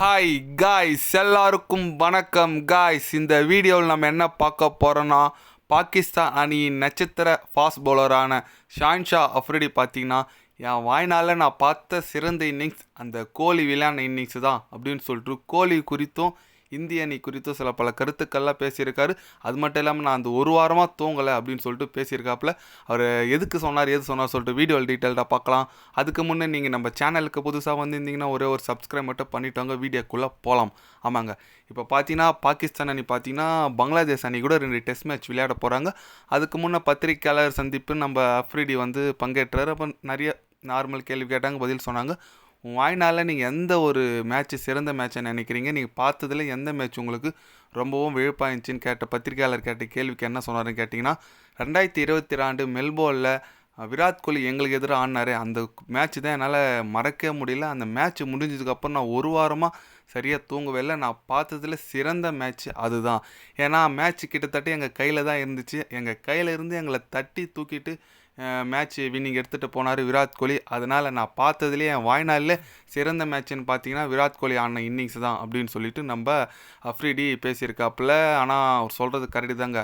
Hi guys எல்லாருக்கும் வணக்கம் guys இந்த வீடியோவில் நம்ம என்ன பார்க்க போகிறோன்னா பாகிஸ்தான் அணியின் நட்சத்திர ஃபாஸ்ட் பவுலரான ஷான்ஷா அஃப்ரிடி பார்த்தீங்கன்னா என் வாய்னால நான் பார்த்த சிறந்த இன்னிங்ஸ் அந்த கோலி விளையாடின இன்னிங்ஸ் தான் அப்படின்னு சொல்லிட்டு கோலி குறித்தும் இந்திய அணி குறித்து சில பல கருத்துக்கள்லாம் பேசியிருக்காரு. அது மட்டும் இல்லாமல் நான் அந்த ஒரு வாரமாக தூங்கலை அப்படின்னு சொல்லிட்டு பேசியிருக்காப்புல. அவர் எதுக்கு சொன்னார் எது சொன்னார் சொல்லிட்டு வீடியோ டீட்டெயில்டாக பார்க்கலாம். அதுக்கு முன்னே நீங்கள் நம்ம சேனலுக்கு புதுசாக வந்திருந்தீங்கன்னா ஒரே ஒரு சப்ஸ்கிரைப் மட்டும் பண்ணிட்டவங்க வீடியோக்குள்ளே போகலாம் ஆமாங்க. இப்போ பார்த்தீங்கன்னா பாகிஸ்தான் அணி பார்த்தீங்கன்னா பங்களாதேஷ் அணி கூட ரெண்டு டெஸ்ட் மேட்ச் விளையாட போகிறாங்க அதுக்கு முன்னே பத்திரிக்கையாளர் சந்திப்பு நம்ம அஃப்ரிடி வந்து பங்கேற்றார். அப்போ நிறைய நார்மல் கேள்வி கேட்டாங்க பதில் சொன்னாங்க. உன் வாய்னால நீங்கள் எந்த ஒரு மேட்ச் சிறந்த மேட்சை நினைக்கிறீங்க? நீங்கள் பார்த்ததுல எந்த மேட்ச் உங்களுக்கு ரொம்பவும் விழுப்பாயிருந்துச்சின்னு கேட்ட பத்திரிகையாளர் கேட்ட கேள்விக்கு என்ன சொன்னார்னு கேட்டிங்கன்னா ரெண்டாயிரத்தி இருபத்தி ரெண்டு மெல்போர்னில் விராட் கோலி எங்களுக்கு எதிராக ஆடினார். அந்த மேட்ச் தான் என்னால் மறக்கவே முடியல. அந்த மேட்ச் முடிஞ்சதுக்கப்புறம் நான் ஒரு வாரமாக சரியாக தூங்கவே இல்லை. நான் பார்த்ததுல சிறந்த மேட்ச் அதுதான். ஏன்னா மேட்ச் கிட்டத்தட்ட எங்கள் கையில் தான் இருந்துச்சு. எங்கள் கையில் இருந்து எங்களை தட்டி தூக்கிட்டு மேட்ச் வின்னிங் எடுத்துகிட்டு போனார் விராட் கோலி. அதனால் நான் பார்த்ததுலேயே என் வாய்நாளில் சிறந்த மேட்ச்னு பார்த்தீங்கன்னா விராட் கோலி ஆடின இன்னிங்ஸ் தான் அப்படின்னு சொல்லிட்டு நம்ம அஃப்ரிடி பேசியிருக்காப்புல. ஆனால் அவர் சொல்கிறது கரெக்டு தாங்க.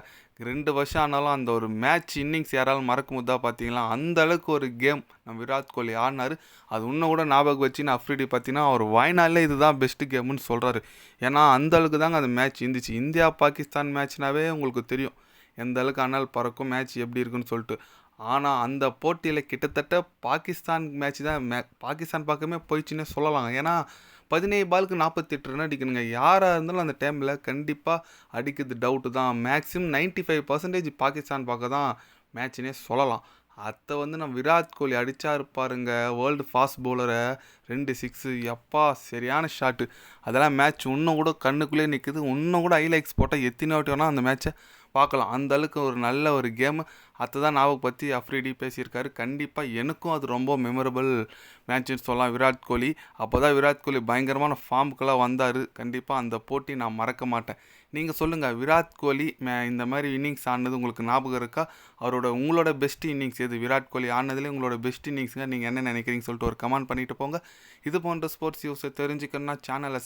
ரெண்டு வருஷம் ஆனாலும் அந்த ஒரு மேட்ச் இன்னிங்ஸ் யாராலும் மறக்க போதா பார்த்தீங்களா? அந்த அளவுக்கு ஒரு கேம் நம்ம விராட் கோலி ஆடினார். அது இன்னும் கூட ஞாபகம் வச்சு நான் அஃப்ரிடி பார்த்தீங்கன்னா அவர் வாய்நாளில் இதுதான் பெஸ்ட்டு கேம்னு சொல்கிறாரு ஏன்னா அந்த அளவுக்கு தாங்க அந்த மேட்ச் இருந்துச்சு. இந்தியா பாகிஸ்தான் மேட்ச்னாவே உங்களுக்கு தெரியும். எந்த அளவுக்கு ஆனால் பறக்கும் மேட்ச் எப்படி இருக்குன்னு சொல்லிட்டு. ஆனால் அந்த போட்டியில் கிட்டத்தட்ட பாகிஸ்தான் மேட்ச் தான் மே பாகிஸ்தான் பக்கமே போயிடுச்சுன்னே சொல்லலாம். ஏன்னா பதினேழு பாலுக்கு நாற்பத்தெட்டு ரன் அடிக்கணுங்க. யாராக இருந்தாலும் அந்த டைமில் கண்டிப்பாக அடிக்கிறது டவுட்டு தான். Maximum ninety five percentage Pakistan பக்கம் தான் மேட்ச்னே சொல்லலாம். அதை வந்து நம்ம விராட் கோலி அடித்தா இருப்பாருங்க வேர்ல்டு ஃபாஸ்ட் பவுலரை ரெண்டு சிக்ஸு எப்பா சரியான ஷாட்டு அதெல்லாம் மேட்ச் இன்னும் கூட கண்ணுக்குள்ளே நிற்குது இன்னும் கூட ஹைலைட்ஸ் போட்டால் எத்தனை வாட்டி வேணால் அந்த மேட்ச்சை பார்க்கலாம். அந்த அளவுக்கு ஒரு நல்ல ஒரு கேமு அதை தான் ஞாபகம் பற்றி அஃப்ரிடி பேசியிருக்காரு. கண்டிப்பாக எனக்கும் அது ரொம்ப மெமரபிள் மேட்ச்னு சொல்லலாம். விராட் கோலி. அப்போ தான் விராட் கோலி பயங்கரமான ஃபார்முக்கெல்லாம் வந்தார். கண்டிப்பாக அந்த போட்டி நான் மறக்க மாட்டேன். நீங்கள் சொல்லுங்கள் விராட் கோலி இந்த மாதிரி இன்னிங்ஸ் ஆனது உங்களுக்கு ஞாபகம் இருக்கா? அவரோட உங்களோட பெஸ்ட் இன்னிங்ஸ் எது? விராட் கோலி ஆனதுலேயே உங்களோட பெஸ்ட் இன்னிங்ஸுங்க நீங்கள் என்ன நினைக்கிறீங்கன்னு சொல்லிட்டு ஒரு கமெண்ட் பண்ணிட்டு போங்க. இது போன்ற ஸ்போர்ட்ஸ் நியூஸை தெரிஞ்சுக்கணும்னா சேனலை